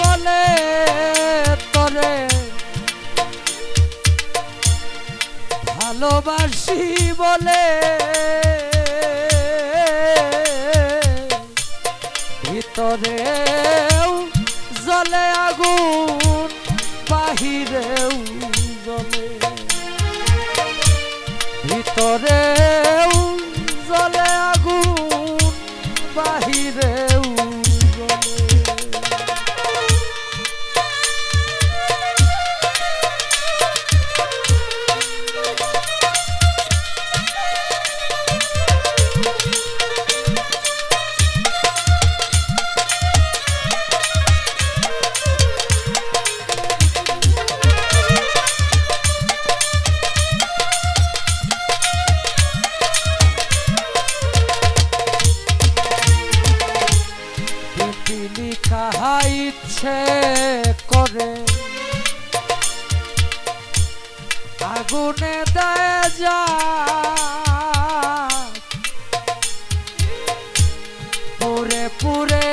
বলে তরে। ভালোবাসি বলে ভিতরেও জলে আগুন বাহিরেও জলে। ভিতরেও পুরে পুরে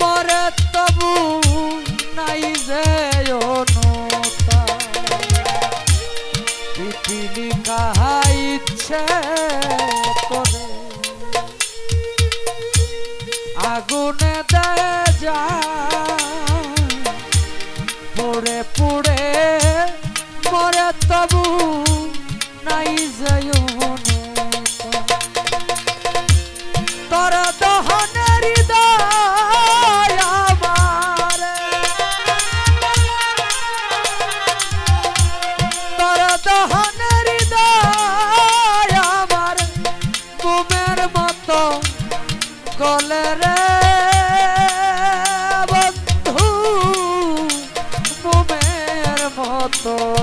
মরে তবু নাই যে অনুতা। পিপিলি ইচ্ছে করে। আগুনে দেয় যা পড়ে পড়ে মরে তবু নাই যায়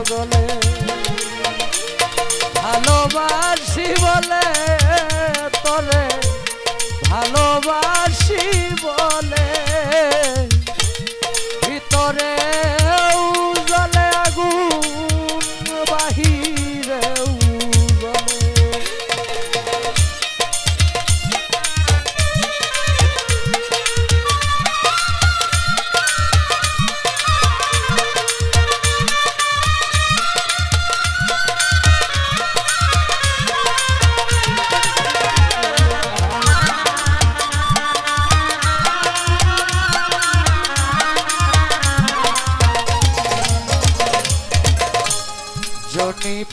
todo lo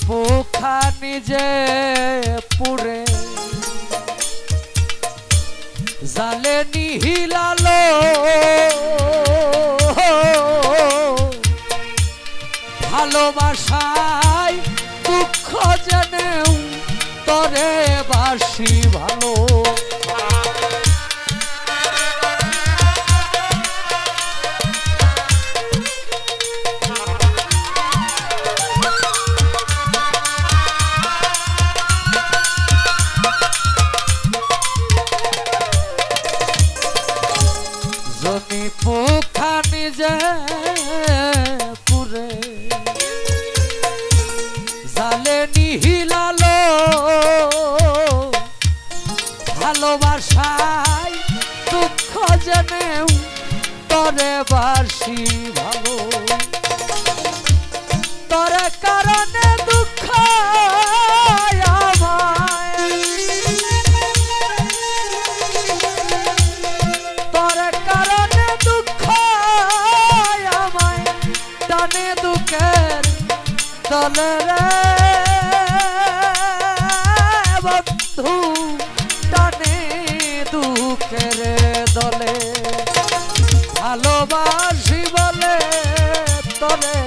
পোখা নিজে পুরে জালে নিহিলালো। ভালোবাসায় দুঃখ জেনেও তরে বাসি ভালো। নিহিলালো। ভালোবাসায় দুঃখ জেনেও তরে বাসি ভালো। তরে কারণে দুঃখ আমায়। বন্ধু টানে দুঃখের দলে ভালোবাসি বলে তরে